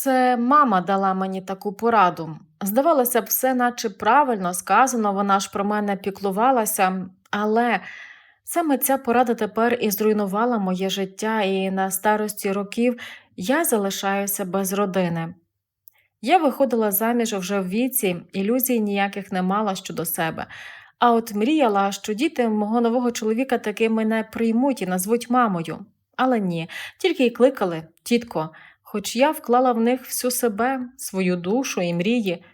Це мама дала мені таку пораду. Здавалося б, все наче правильно сказано, вона ж про мене піклувалася, але саме ця порада тепер і зруйнувала моє життя, і на старості років я залишаюся без родини. Я виходила заміж вже в віці, ілюзій ніяких не мала щодо себе. А от мріяла, що діти мого нового чоловіка таки мене приймуть і назвуть мамою. Але ні, тільки й кликали, тітко, хоч я вклала в них всю себе, свою душу і мрії.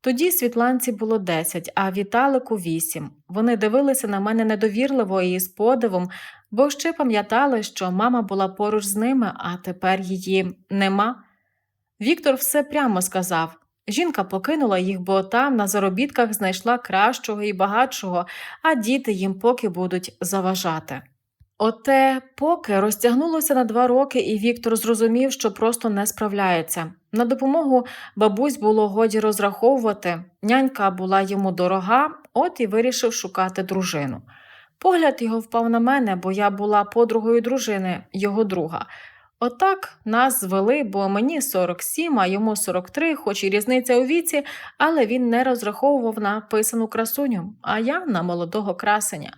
Тоді Світланці було 10, а Віталику 8. Вони дивилися на мене недовірливо і з подивом, бо ще пам'ятали, що мама була поруч з ними, а тепер її нема. Віктор все прямо сказав. Жінка покинула їх, бо там на заробітках знайшла кращого і багатшого, а діти їм поки будуть заважати. Оте поки розтягнулося на два роки, і Віктор зрозумів, що просто не справляється. На допомогу бабусь було годі розраховувати, нянька була йому дорога, от і вирішив шукати дружину. Погляд його впав на мене, бо я була подругою дружини, його друга. Отак нас звели, бо мені 47, а йому 43, хоч і різниця у віці, але він не розраховував на писану красуню, а я на молодого красеня.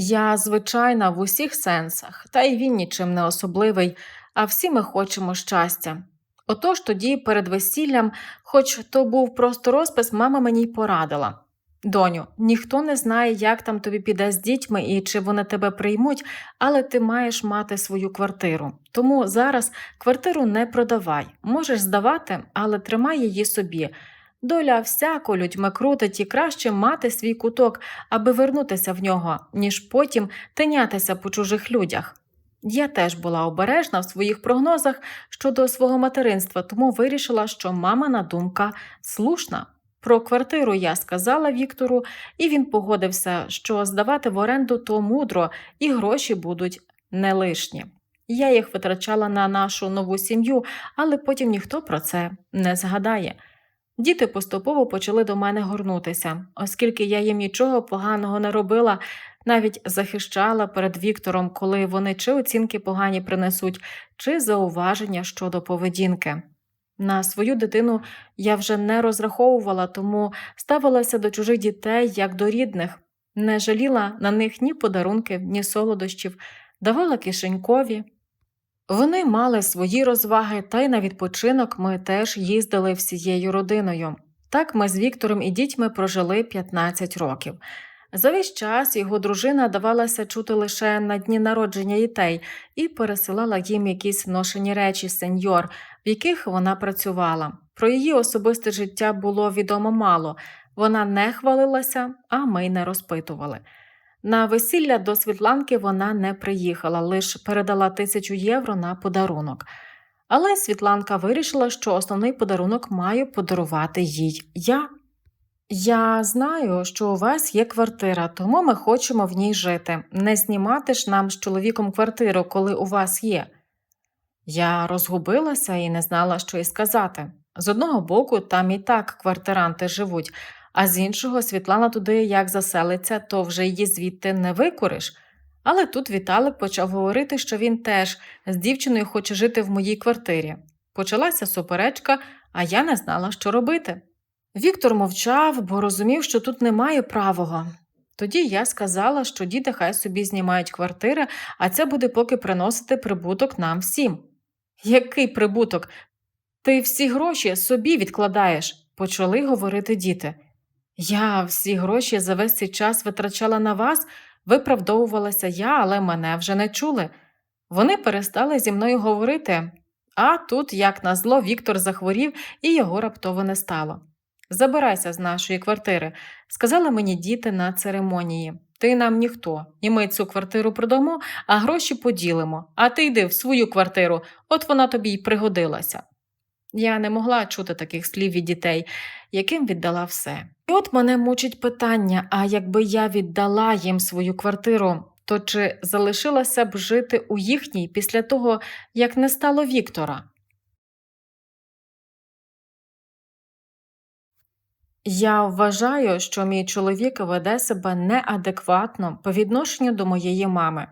Я звичайна в усіх сенсах, та й він нічим не особливий, а всі ми хочемо щастя. Отож тоді перед весіллям, хоч то був просто розпис, мама мені й порадила. Доню, ніхто не знає, як там тобі піде з дітьми і чи вони тебе приймуть, але ти маєш мати свою квартиру. Тому зараз квартиру не продавай. Можеш здавати, але тримай її собі. Доля всяко людьми крутить і краще мати свій куток, аби вернутися в нього, ніж потім тинятися по чужих людях. Я теж була обережна в своїх прогнозах щодо свого материнства, тому вирішила, що мамина думка слушна. Про квартиру я сказала Віктору, і він погодився, що здавати в оренду то мудро, і гроші будуть не лишні. Я їх витрачала на нашу нову сім'ю, але потім ніхто про це не згадає. Діти поступово почали до мене горнутися, оскільки я їм нічого поганого не робила, навіть захищала перед Віктором, коли вони чи оцінки погані принесуть, чи зауваження щодо поведінки. На свою дитину я вже не розраховувала, тому ставилася до чужих дітей як до рідних, не жаліла на них ні подарунків, ні солодощів, давала кишенькові. Вони мали свої розваги, та й на відпочинок ми теж їздили всією родиною. Так ми з Віктором і дітьми прожили 15 років. За весь час його дружина давалася чути лише на дні народження дітей і пересилала їм якісь ношені речі сеньор, в яких вона працювала. Про її особисте життя було відомо мало. Вона не хвалилася, а ми й не розпитували. На весілля до Світланки вона не приїхала, лише передала тисячу євро на подарунок. Але Світланка вирішила, що основний подарунок маю подарувати їй я. Я знаю, що у вас є квартира, тому ми хочемо в ній жити. Не знімати ж нам з чоловіком квартиру, коли у вас є. Я розгубилася і не знала, що й сказати. З одного боку, там і так квартиранти живуть, а з іншого Світлана туди як заселиться, то вже її звідти не викуриш. Але тут Віталик почав говорити, що він теж з дівчиною хоче жити в моїй квартирі. Почалася суперечка, а я не знала, що робити. Віктор мовчав, бо розумів, що тут немає правого. Тоді я сказала, що діти хай собі знімають квартири, а це буде поки приносити прибуток нам всім. Який прибуток? Ти всі гроші собі відкладаєш, почали говорити діти. Я всі гроші за весь цей час витрачала на вас, виправдовувалася я, але мене вже не чули. Вони перестали зі мною говорити, а тут, як назло, Віктор захворів і його раптово не стало. Забирайся з нашої квартири, сказали мені діти на церемонії. Ти нам ніхто, і ми цю квартиру продамо, а гроші поділимо. А ти йди в свою квартиру, от вона тобі й пригодилася. Я не могла чути таких слів від дітей, яким віддала все. І от мене мучить питання: а якби я віддала їм свою квартиру, то чи залишилася б жити у їхній після того, як не стало Віктора? Я вважаю, що мій чоловік веде себе неадекватно по відношенню до моєї мами.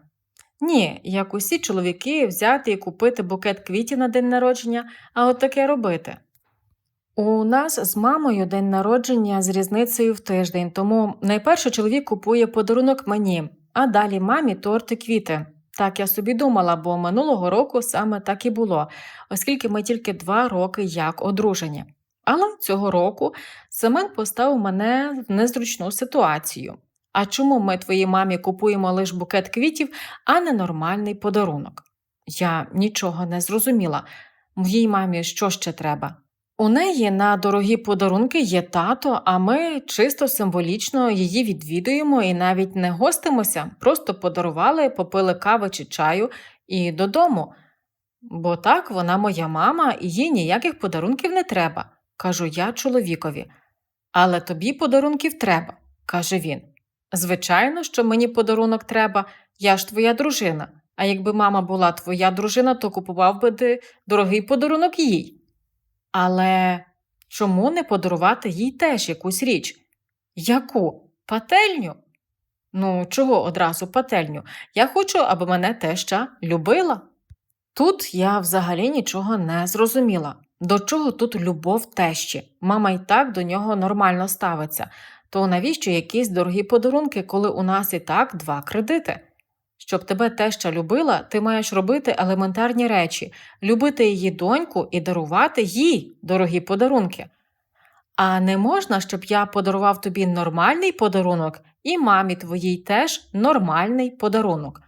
Ні, як усі чоловіки, взяти і купити букет квітів на день народження, а от таке робити. У нас з мамою день народження з різницею в тиждень, тому найперше чоловік купує подарунок мені, а далі мамі торт і квіти. Так я собі думала, бо минулого року саме так і було, оскільки ми тільки два роки як одружені. Але цього року Семен поставив мене в незручну ситуацію. А чому ми твоїй мамі купуємо лише букет квітів, а не нормальний подарунок? Я нічого не зрозуміла. Моїй мамі що ще треба? У неї на дорогі подарунки є тато, а ми чисто символічно її відвідуємо і навіть не гостимося, просто подарували, попили кави чи чаю і додому. Бо так вона моя мама, і їй ніяких подарунків не треба, кажу я чоловікові. Але тобі подарунків треба, каже він. Звичайно, що мені подарунок треба, я ж твоя дружина. А якби мама була твоя дружина, то купував би ти дорогий подарунок їй. Але чому не подарувати їй теж якусь річ? Яку? Пательню? Ну, чого одразу пательню? Я хочу, аби мене теща любила. Тут я взагалі нічого не зрозуміла. До чого тут любов тещі? Мама й так до нього нормально ставиться. То навіщо якісь дорогі подарунки, коли у нас і так два кредити? Щоб тебе теща любила, ти маєш робити елементарні речі, любити її доньку і дарувати їй дорогі подарунки. А не можна, щоб я подарував тобі нормальний подарунок і мамі твоїй теж нормальний подарунок.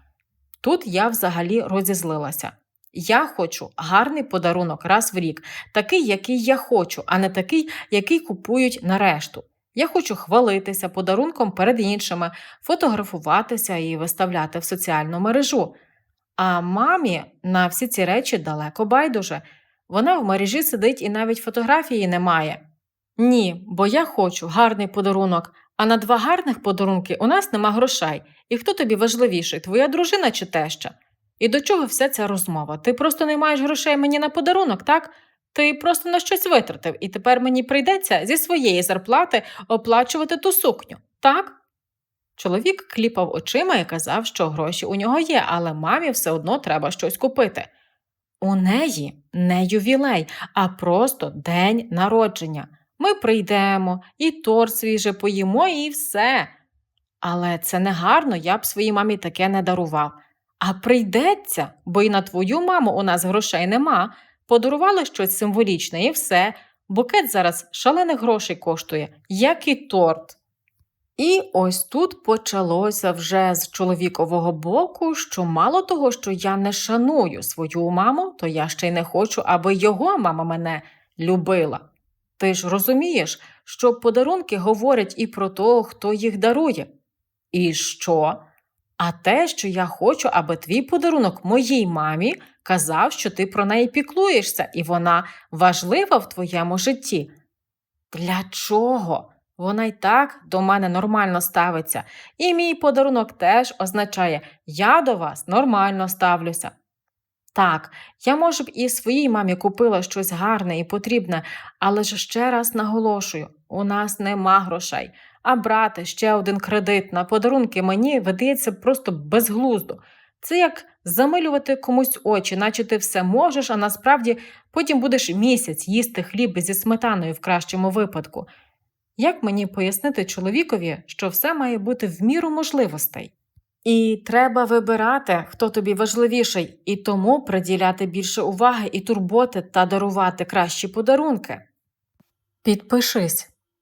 Тут я взагалі розізлилася. Я хочу гарний подарунок раз в рік, такий, який я хочу, а не такий, який купують на решту. Я хочу хвалитися подарунком перед іншими, фотографуватися і виставляти в соціальну мережу. А мамі на всі ці речі далеко байдуже. Вона в мережі сидить і навіть фотографії не має. Ні, бо я хочу гарний подарунок, а на два гарних подарунки у нас нема грошей. І хто тобі важливіший, твоя дружина чи теща? І до чого вся ця розмова? Ти просто не маєш грошей мені на подарунок, так? Ти просто на щось витратив, і тепер мені прийдеться зі своєї зарплати оплачувати ту сукню, так? Чоловік кліпав очима і казав, що гроші у нього є, але мамі все одно треба щось купити. У неї не ювілей, а просто день народження. Ми прийдемо, і торт свіже поїмо, і все. Але це не гарно, я б своїй мамі таке не дарував. А прийдеться, бо й на твою маму у нас грошей нема. Подарували щось символічне і все. Букет зараз шалених грошей коштує, як і торт. І ось тут почалося вже з чоловікового боку, що мало того, що я не шаную свою маму, то я ще й не хочу, аби його мама мене любила. Ти ж розумієш, що подарунки говорять і про того, хто їх дарує. І що? А те, що я хочу, аби твій подарунок моїй мамі казав, що ти про неї піклуєшся, і вона важлива в твоєму житті. Для чого? Вона й так до мене нормально ставиться, і мій подарунок теж означає, я до вас нормально ставлюся. Так, я, може б, і своїй мамі купила щось гарне і потрібне, але ж ще раз наголошую: у нас нема грошей, а брати ще один кредит на подарунки мені видається просто безглуздо. Це як замилювати комусь очі, наче ти все можеш, а насправді потім будеш місяць їсти хліб зі сметаною в кращому випадку. Як мені пояснити чоловікові, що все має бути в міру можливостей? І треба вибирати, хто тобі важливіший, і тому приділяти більше уваги і турботи та дарувати кращі подарунки. Підпишись,